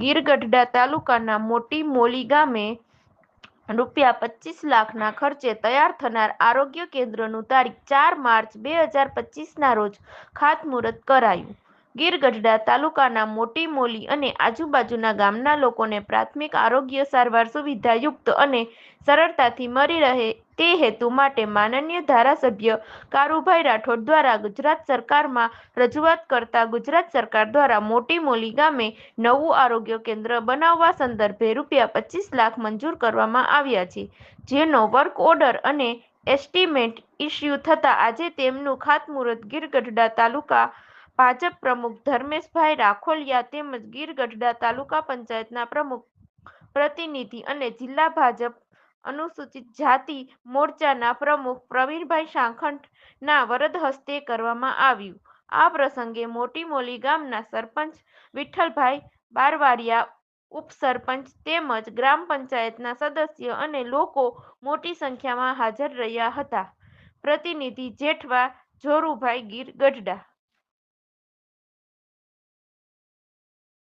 ગીર ગઢડા તાલુકાના મોટી મોલી ગામે રૂપિયા પચ્ચીસ લાખના ખર્ચે તૈયાર થનાર આરોગ્ય કેન્દ્રનું તારીખ ચાર માર્ચ બે હજાર પચીસના રોજ ખાતમુહૂર્ત કરાયું. ગીર ગઢડા તાલુકાના મોટી મોલી અને આજુબાજુના ગામના લોકોને પ્રાથમિક આરોગ્ય સારવાર સુવિધાયુક્ત અને સરળતાથી મળી રહે તે હેતુ માટે માનનીય ધારાસભ્ય કારુભાઈ રાઠોડ દ્વારા ગુજરાત સરકારમાં રજૂઆત કરતા ગુજરાત સરકાર દ્વારા મોટી મોલી ગામે નવું આરોગ્ય કેન્દ્ર બનાવવા સંદર્ભે રૂપિયા પચ્ચીસ લાખ મંજૂર કરવામાં આવ્યા છે, જેનો વર્ક ઓર્ડર અને એસ્ટીમેટ ઇસ્યુ થતા આજે તેમનું ખાતમુહૂર્ત ગીર ગઢડા તાલુકા ભાજપ પ્રમુખ ધર્મેશભાઈ રાખોલિયા તેમજ ગીર ગઢડા તાલુકા પંચાયતના પ્રમુખ પ્રતિનિધિ અને જિલ્લા ભાજપ અનુસૂચિત જાતિ મોરચાના પ્રમુખ પ્રવીણભાઈ સાંખટના વરદ હસ્તે કરવામાં આવ્યું. આ પ્રસંગે મોટી મોલી ગામના સરપંચ વિઠ્ઠલભાઈ બારવાડિયા, ઉપસરપંચ તેમજ ગ્રામ પંચાયતના સદસ્ય અને લોકો મોટી સંખ્યામાં હાજર રહ્યા હતા. પ્રતિનિધિ જેઠવા જોરુભાઈ ગીર ગઢડા